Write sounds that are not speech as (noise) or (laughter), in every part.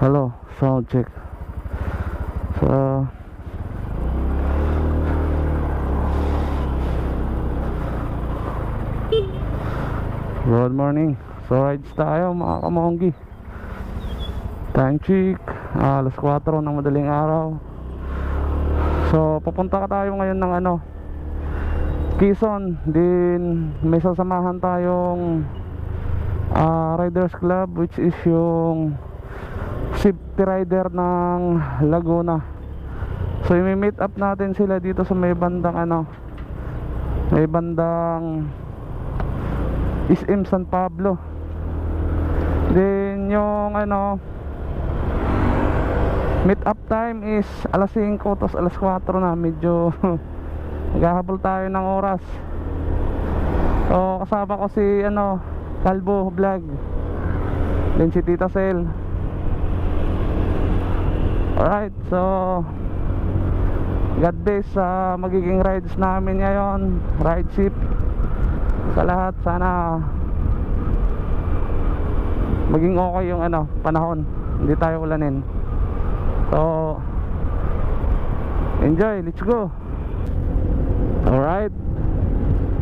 Hello, sound check. So, Good morning. So, rides tayo mga kamonggi. Time check. Alas 4 ng madaling araw. So, papunta ka tayo ngayon ng ano, Quezon. Din, may sasamahan tayong ah, Riders Club which is yung rider ng Laguna. So, i-meet up natin sila dito sa may bandang ano, may bandang SM San Pablo. Then, yung ano, meet up time is alas 5 tapos alas 4 na. Medyo (laughs) naghahabol tayo ng oras. So, kasama ko si ano, Calvo Vlog. Then si Tita Sel. Alright, so God bless sa magiging rides namin ngayon. Ride ship sa lahat. Sana maging okay yung ano panahon. Hindi tayo ulanin. So enjoy. Let's go. Alright.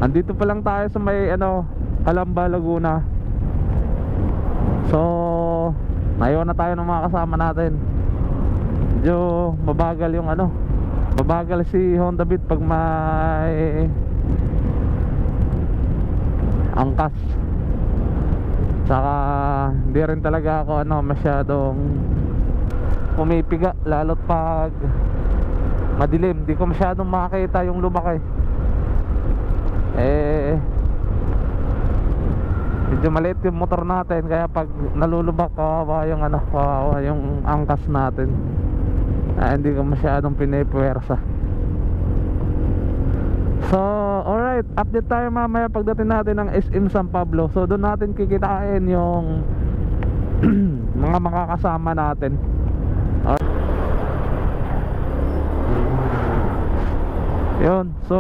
Andito pa lang tayo sa may ano Calamba Laguna. So ngayon na tayo ng mga kasama natin medyo mabagal yung ano mabagal si Honda Beat pag may angkas. Saka hindi rin talaga ako ano masyadong pumipiga lalo't pag madilim. Di ko masyadong makakita yung lumaki. Eh medyo maliit yung motor natin kaya pag nalulubak kawawa yung ano kawawa yung angkas natin ah, hindi ko masyadong pinipuwersa So, alright, update tayo mamaya pagdating natin ng SM San Pablo. So, doon natin kikitain yung (clears throat) mga makakasama natin. Alright. Yun, so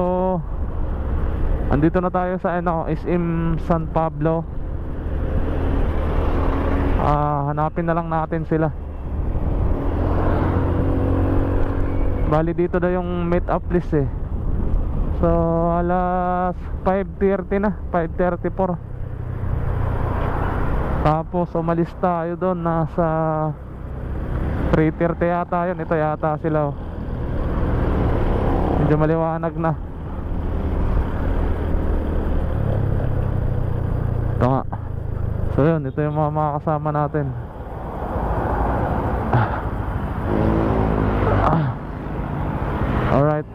andito na tayo sa ano, SM San Pablo. Ah, hanapin na lang natin sila. Bali dito daw yung meet up list eh. So alas 5.30 na 5.34 Tapos umalis tayo doon Nasa 3.30 yata yun. Ito yata sila oh. Medyo maliwanag na. Ito nga. So yun ito yung mga makakasama natin Ah. Ah. Alright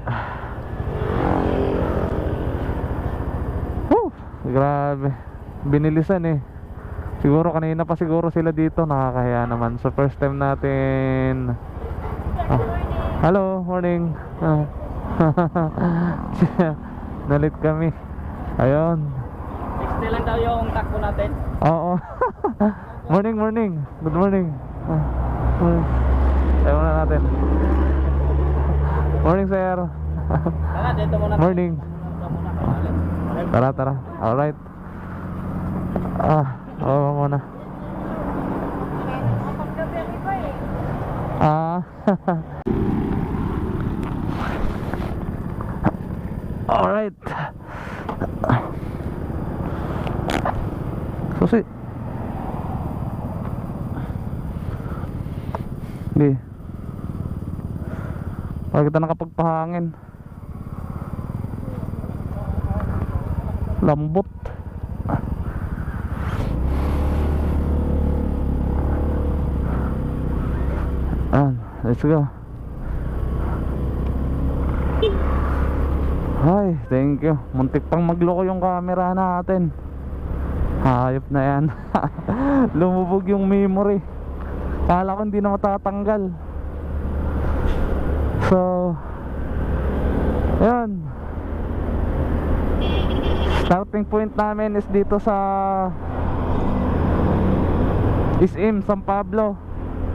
Whew, grabe. Binilisan eh. Siguro kanina pa siguro sila dito nakakahiya naman. So first time natin Ah. Hello, morning. Ah. (laughs) Nalit kami. Ayun. Next lang daw yung takbo natin. Oo. (laughs) morning, morning. Good morning. Ah. morning. Ayaw na natin. Morning, sir. Morning. Tara, tara. Alright. Ah, oo muna. Ah. (laughs) Alright. Susi. Di. Bakit kita nakapagpahangin? lambot let's go Hi, thank you. Muntik pang magloko yung camera natin. Hayop na yan. (laughs) Lumubog yung memory. Kala ko hindi na matatanggal. So, yan. Starting point namin is dito sa SM San Pablo.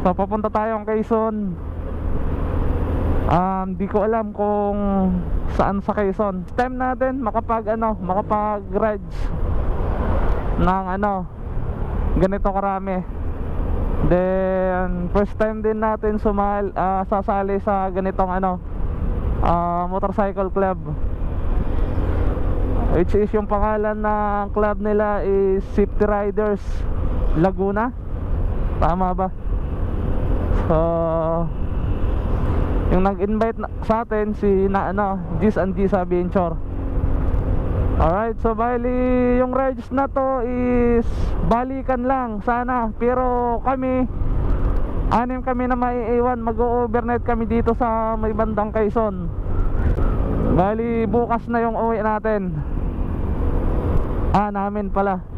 So papunta tayong Quezon. Um, di ko alam kung saan sa Quezon. Time natin makapag ano, makapag rides ng ano ganito karami. Then, first time din natin sumal, ah, sasali sa ganitong ano, ah, motorcycle club. Which is yung pangalan ng club nila is Safety Riders Laguna. Tama ba? So, yung nag-invite na- sa atin si na ano, Gis and Gis Adventure. Alright, so bali yung rides na to is balikan lang sana. Pero kami, anim kami na maiiwan. Mag-overnight kami dito sa may bandang Quezon. Bali bukas na yung uwi natin. Ah, namin pala.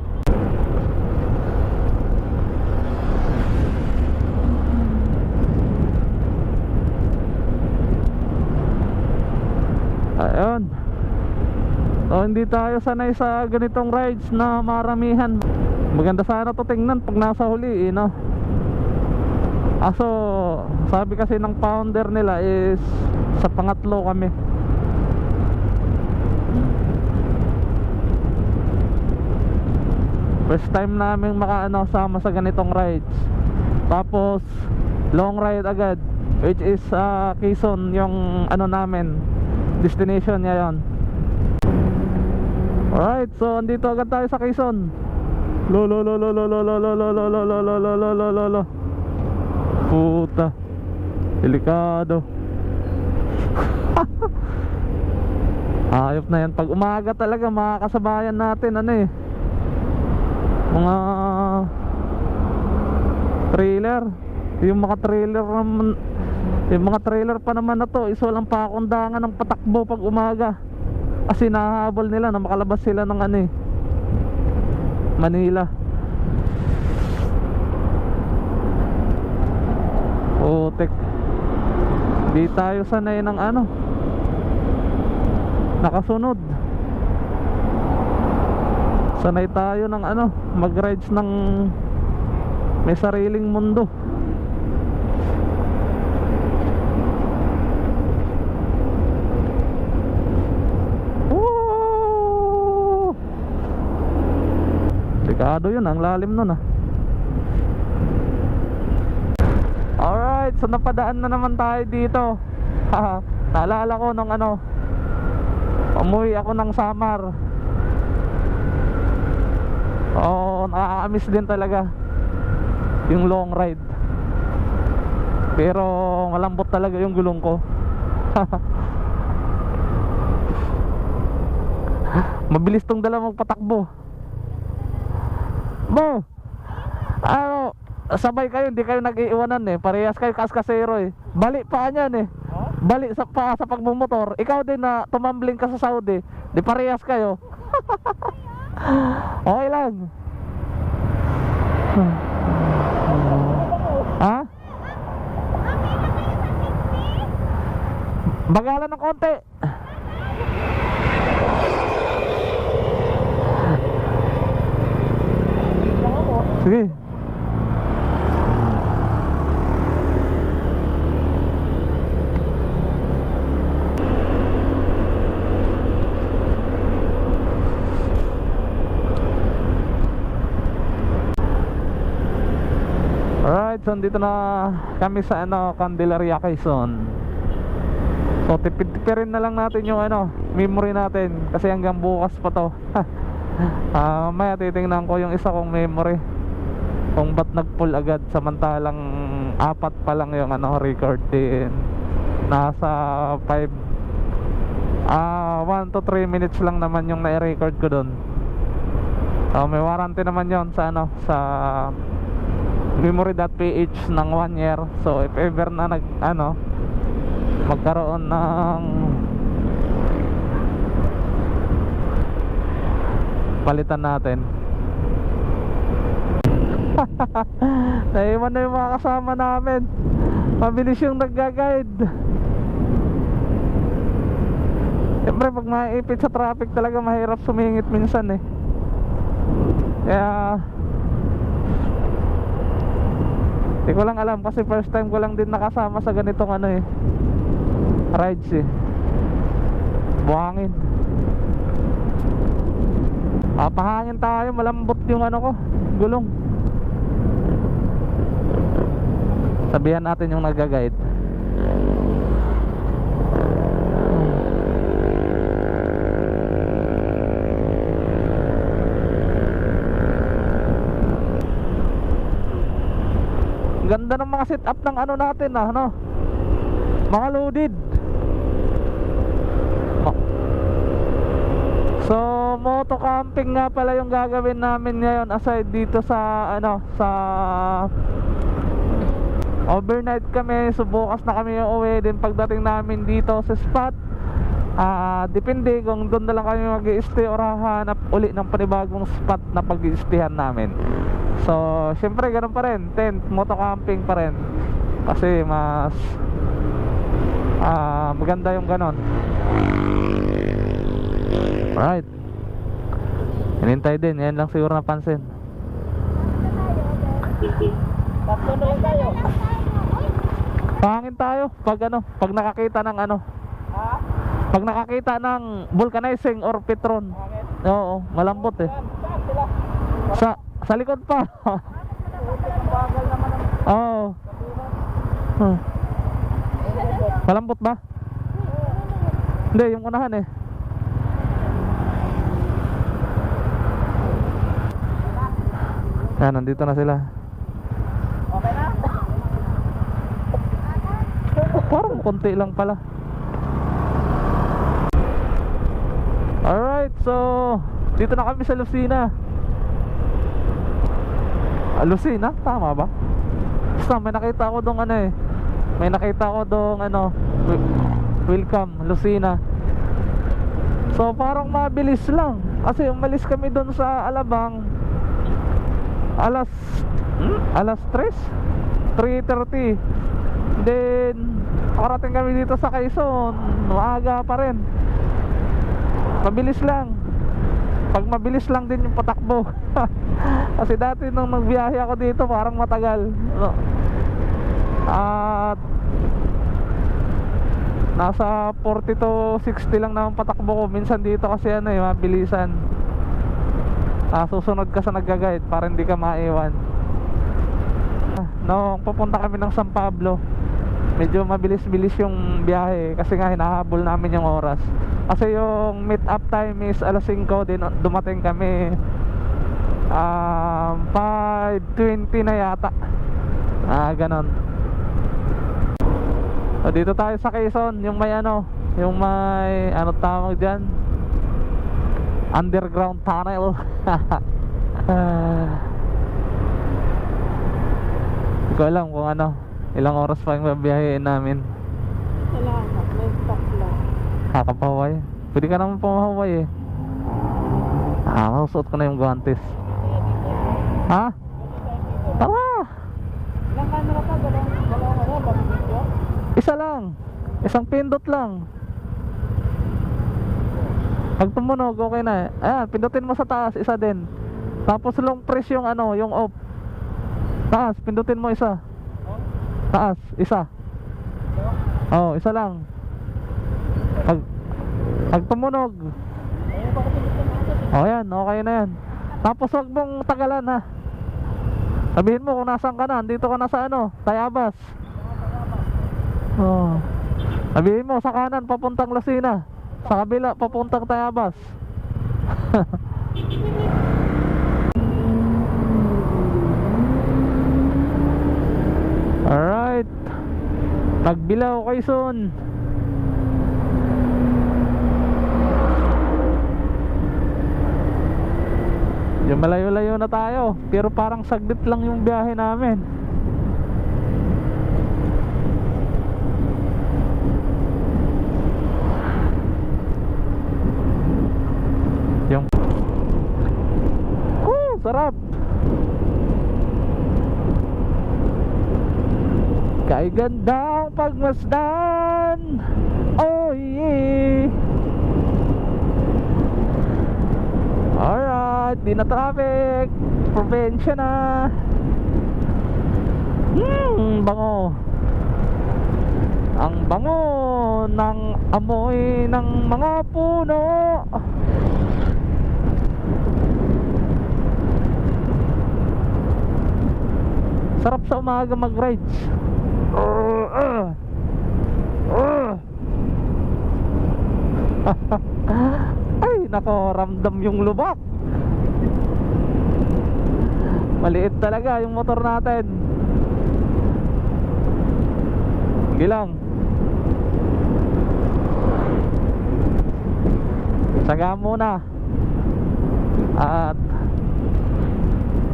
Ayun. So, hindi tayo sanay sa ganitong rides na maramihan. Maganda sana to tingnan pag nasa huli, eh, no? Aso, sabi kasi ng founder nila is sa pangatlo kami. First time namin makaano sama sa ganitong rides. Tapos long ride agad which is uh, Quezon yung ano namin destination niya yon. Alright, so andito agad tayo sa Quezon. Lo lo lo lo lo lo lo lo lo lo lo lo lo lo lo lo lo Puta Delikado Ayop na yan Pag umaga talaga makakasabayan natin Ano eh Mga Trailer Yung mga trailer naman Yung mga trailer pa naman na to Is walang pakundangan ng patakbo pag umaga. Kasi nahahabol nila na makalabas sila ng ano eh Manila. Putek Di tayo sanay ng ano Nakasunod. Sanay tayo ng ano Mag-rides ng May sariling mundo Delikado yun, ang lalim nun ah. Alright, so napadaan na naman tayo dito. (laughs) Naalala ko nung ano Umuwi ako ng Samar. Oo, nakakamiss din talaga Yung long ride. Pero malambot talaga yung gulong ko. (laughs) Mabilis tong dala magpatakbo Bo Ano Sabay kayo, hindi kayo nag-iiwanan eh. Parehas kayo kaskasero eh. Bali pa niyan eh. Bali sa, pa sa pagmumotor. Ikaw din na tumambling ka sa Saudi. Di parehas kayo. (laughs) Okay lang. Ha? Bagalan ng konti Sige. Alright, so dito na kami sa ano, Candelaria, Quezon. So tipid-tipirin na lang natin yung ano, memory natin. Kasi hanggang bukas pa to. (laughs) Ah, Maya titingnan ko yung isa kong memory Kung ba't nag-pull agad Samantalang apat pa lang yung ano, record din. Nasa 5 Ah, 1 to 3 minutes lang naman yung na-record ko dun. So may warranty naman yon sa ano, sa memory.ph ng 1 year. So if ever na nag ano magkaroon ng palitan natin (laughs) naiwan na yung mga kasama namin. Mabilis yung nagga-guide. Siyempre pag maipit sa traffic talaga mahirap sumingit minsan eh. Kaya Hindi ko lang alam kasi first time ko lang din nakasama sa ganitong ano eh Rides eh. Buhangin. Ah, Pahangin tayo malambot yung ano ko Gulong Sabihan natin yung nag-guide. Ganda ng mga setup ng ano natin ah, ano? Mga loaded. Oh. So, moto camping nga pala yung gagawin namin ngayon aside dito sa ano, sa overnight kami, so bukas na kami yung uwi din pagdating namin dito sa spot. Ah, depende kung doon na lang kami mag-i-stay or hahanap uli ng panibagong spot na pag-i-stayhan namin. So, syempre ganun pa rin, tent, moto camping pa rin. Kasi mas ah maganda yung ganon. Alright. Hinintay din, yan lang siguro napansin. Tatlo na lang tayo. Pangin tayo pag ano, pag nakakita ng ano, Ha? pag nakakita ng vulcanizing or petron. Bakit? Oo, malambot eh. Saan? Saan sila? Sa sa likod pa. Bagal naman ang Oo. Hmm. Malambot ba? Hindi, yung unahan eh. Yan, nandito na sila. Okay na? Parang konti lang pala. Alright, so dito na kami sa Lucina. Ah, Lucina? Tama ba? Basta may nakita ko dong ano eh. May nakita ko dong ano, welcome, Lucina. So parang mabilis lang. Kasi umalis kami doon sa Alabang alas hmm? alas 3 3.30 then nakarating kami dito sa Quezon. Maaga pa rin. Mabilis lang. Pag mabilis lang din yung patakbo. (laughs) Kasi dati nung nagbiyahe ako dito parang matagal. At nasa 40 to 60 lang naman patakbo ko. Minsan dito kasi ano eh mabilisan. Ah, susunod ka sa nagga-guide para hindi ka maiwan. Ah, nung papunta kami ng San Pablo medyo mabilis-bilis yung biyahe kasi nga hinahabol namin yung oras. Kasi yung meet up time is alas 5 din dumating kami um, 5.20 na yata. Ah ganon. So, dito tayo sa Quezon yung may ano yung may ano tawag dyan? Underground tunnel. (laughs) Hindi ko alam kung ano Ilang oras pa yung babiyahin namin Salamat. May stock lang. Kakapaway Pwede ka naman pumahaway eh Ah, masusuot ko na yung guantes Ha? Tara! Ilang camera ka? Dalawang, dalawang ano? Isa lang Isang pindot lang Pag tumunog, okay na Ayan, pindutin mo sa taas, isa din Tapos long press yung ano, yung off Taas, pindutin mo isa Taas, isa. Oh, isa lang. Pag Pag. Oh yan, okay na yan. Tapos wag mong tagalan ha. Sabihin mo kung nasan ka na. Dito ka na sa ano, Tayabas. Oh Sabihin mo sa kanan papuntang Lucena Sa kabila papuntang Tayabas (laughs) Alright Nagbilaw kay Son Yung malayo-layo na tayo Pero parang saglit lang yung biyahe namin Yung Woo! Sarap! Kay gandang pagmasdan. Oh yeah Alright, di na traffic. Probinsya na. Hmm, bango. Ang bango ng amoy ng mga puno. Sarap sa umaga mag-rides. (laughs) Ay, nako, ramdam yung lubak. Maliit talaga yung motor natin. Sige lang. Saga muna. At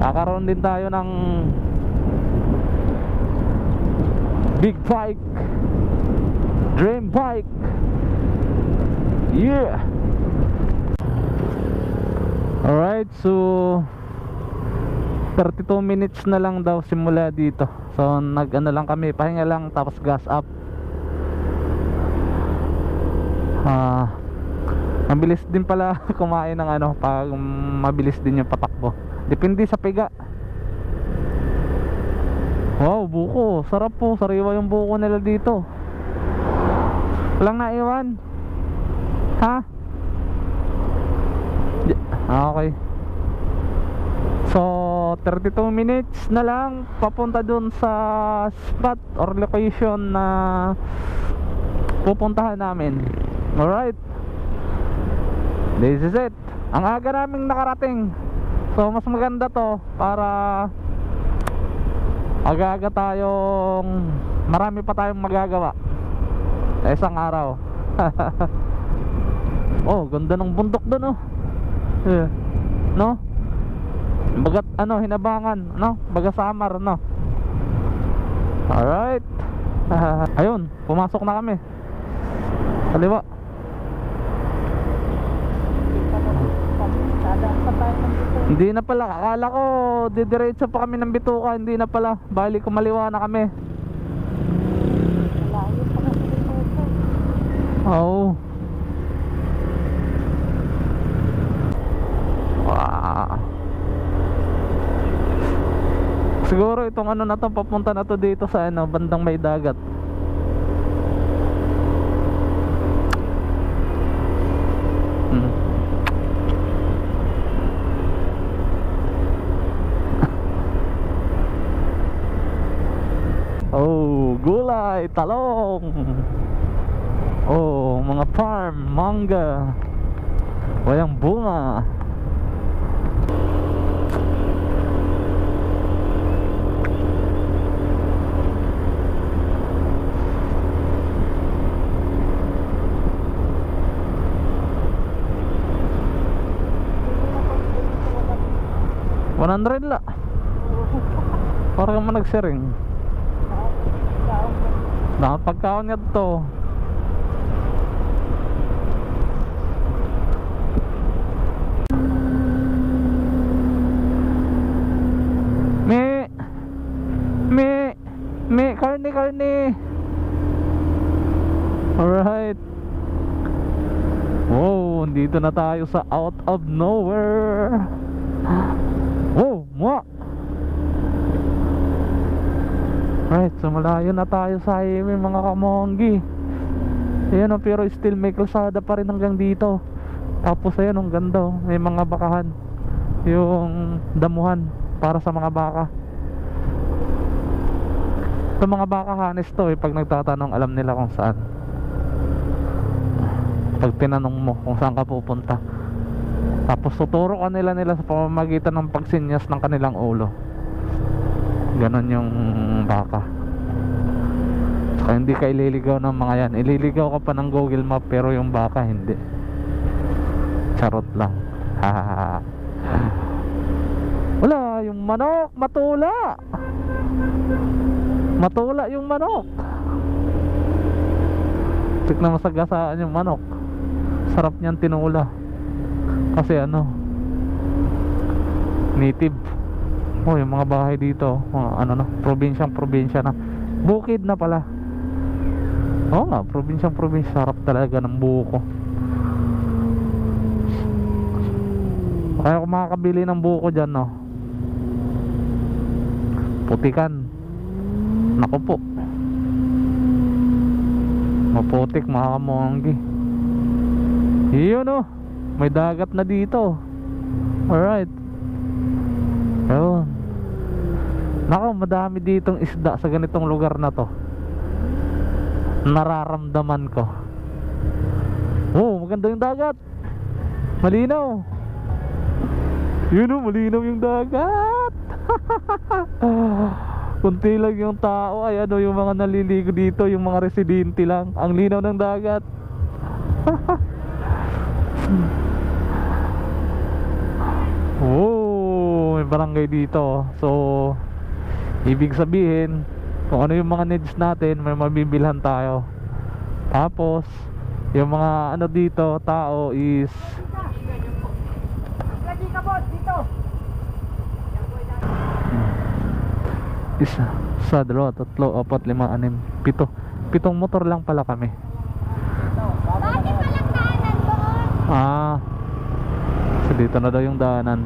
kakaroon din tayo ng big bike dream bike yeah. Alright so 32 minutes na lang daw simula dito. So nag ano lang kami pahinga lang tapos gas up. Ah mabilis din pala (laughs) kumain ng ano pag mabilis din yung patakbo. Depende sa piga Wow, buko. Sarap po. Sariwa yung buko nila dito. Walang naiwan. Ha? Ah, Okay. So, 32 minutes na lang papunta dun sa spot or location na pupuntahan namin. Alright. This is it. Ang aga naming nakarating. So, mas maganda to para aga-aga tayong marami pa tayong magagawa. Sa isang araw. (laughs) Oh ganda ng bundok doon oh. Yeah. no? Bagat ano hinabangan no? Baga samar no? Alright. (laughs) Ayun pumasok na kami. Kaliwa Dadaan pa tayo ng dito. Hindi na pala akala ko didiretso pa kami ng bituka hindi na pala bali kumaliwa na kami. Oo. Wow. Siguro itong ano na to papunta na to dito sa ano bandang may dagat. Gulay, talong. Oh, mga farm, mangga. Walang bunga. One hundred la. Parang man nagsiring. Nakapagkaon nga to. Me Me Me karne karne Alright. Wow, dito na tayo sa out of nowhere. Wow, mua Right, so malayo na tayo sa highway mga kamonggi. Ayan o, pero still may kalsada pa rin hanggang dito. Tapos ayan, ang ganda oh. May mga bakahan. Yung damuhan Para sa mga baka. Ito mga baka hanes to eh Pag nagtatanong alam nila kung saan. Pag tinanong mo kung saan ka pupunta. Tapos tuturo ka nila nila sa pamamagitan ng pagsinyas ng kanilang ulo. Ganon yung baka. Saka hindi ka ililigaw ng mga yan. Ililigaw ka pa ng Google Map Pero yung baka hindi. Charot lang. (laughs) Wala yung manok Matula! Matula yung manok! Tik na masagasaan yung manok. Sarap niyan tinula. Kasi ano Native Oh, yung mga bahay dito, mga ano na, probinsyang probinsya na. Bukid na pala. Oo nga, probinsyang probinsya, sarap talaga ng buko. Kaya kung makakabili ng buko dyan, no. Putikan. Naku po. Maputik, mga kamonggi. Yun, no. May dagat na dito. Alright. Ayun. Nako, madami ditong isda sa ganitong lugar na to. nararamdaman ko. Oh, maganda yung dagat. Malinaw. Yun oh, malinaw yung dagat. (laughs) Kunti lang yung tao ay ano yung mga naliligo dito, yung mga residente lang. Ang linaw ng dagat. (laughs) oh, may barangay dito. So, ibig sabihin, kung ano yung mga needs natin, may mabibilhan tayo. Tapos, yung mga ano dito, tao is isa, sa dalawa, tatlo, apat, lima, anim, pito. Pitong motor lang pala kami. Bakit walang daanan doon? Ah. So dito na daw yung daanan.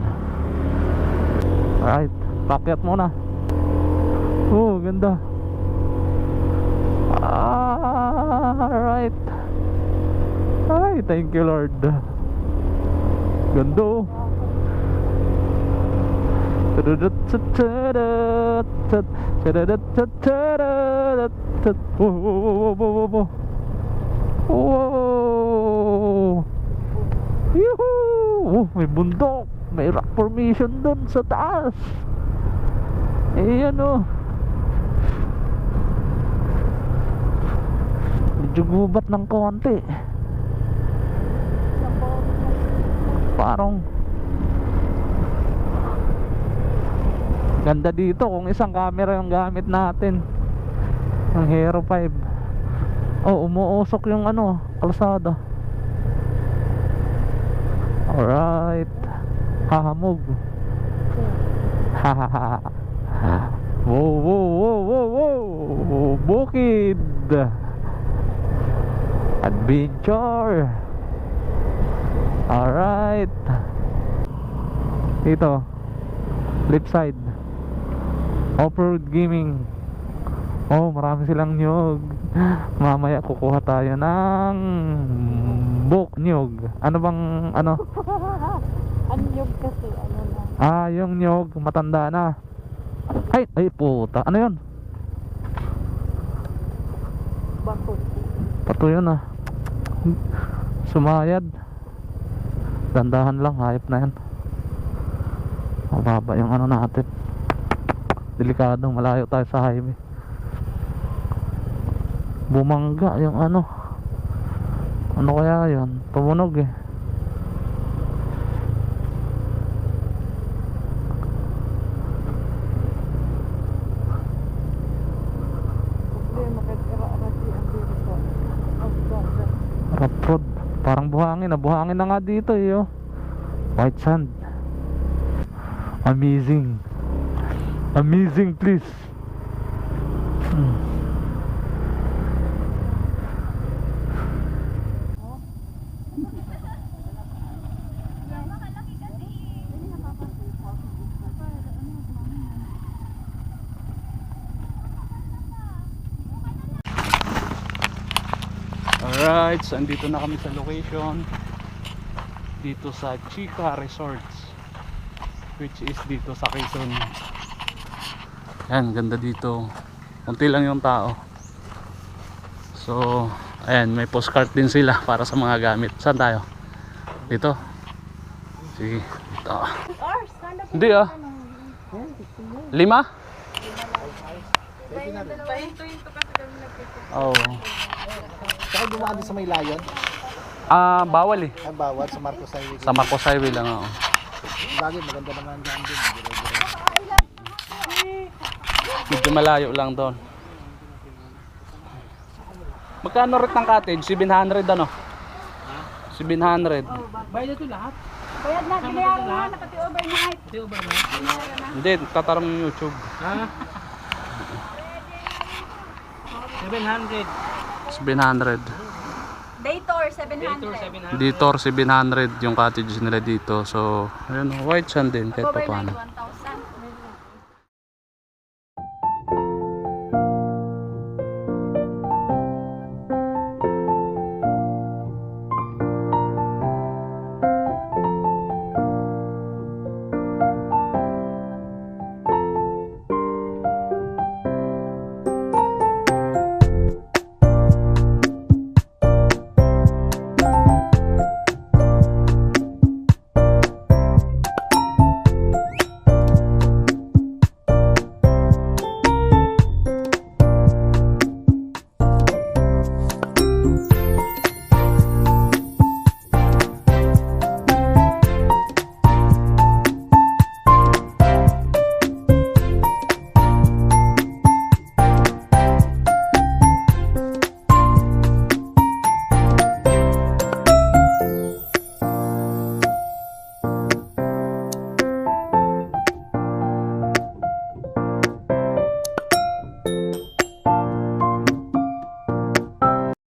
Alright, pakyat muna. Oh, ganda. Alright. Ay, thank you Lord. Ganda oh. Yuhu! Oh, may bundok. May rock formation dun sa taas. Ayan oh. Medyo gubat ng konti. Parang Ganda dito kung isang camera yung gamit natin. Ang Hero 5. Oh, umuusok yung ano, kalsada. Alright. Hahamog. Hahaha. wow, wow, wow, wow, wow. Bukid. Adventure. Alright. Dito. Left side. Off-road gaming. Oh, marami silang nyog. (gasps) Mamaya kukuha tayo ng book nyog. Ano bang ano? (laughs) Anyog kasi, ano lang. Ah, yung nyog matanda na. Ay, ay puta. Ano 'yon? Bakot. Pato yun ah. Sumayad. Dandahan lang, hayop na yan. Mababa yung ano natin. Delikado, malayo tayo sa highway. Bumangga yung ano. Ano kaya yun? Tumunog eh. Problema kahit ira-arati ang dito sa Afghan. Rough road. Parang buhangin. ah. Buhangin na nga dito eh. Oh. White sand. Amazing. Amazing please. Hmm. So andito na kami sa location dito sa Chica Resorts which is dito sa Quezon. Yan, ganda dito. Kunti lang yung tao. So, ayan, may postcard din sila para sa mga gamit. Saan tayo? dito? sige, dito hindi ah. Lima? Pahinto-hinto Saka dumaan din sa may layon. ah, bawal eh Ang bawat sa Marcos Highway. sa Marcos Highway lang oo Bagay, maganda naman ang daan din. Medyo malayo lang doon. Magkano rate ng cottage? 700 ano? 700. Bayad na, binayaran na, pati overnight. Hindi, tatarong yung YouTube. Ha? 700. 700. Day tour, 700. Dito 700 yung cottage nila dito. So, ayun, white sand din kahit pa paano. 1,000.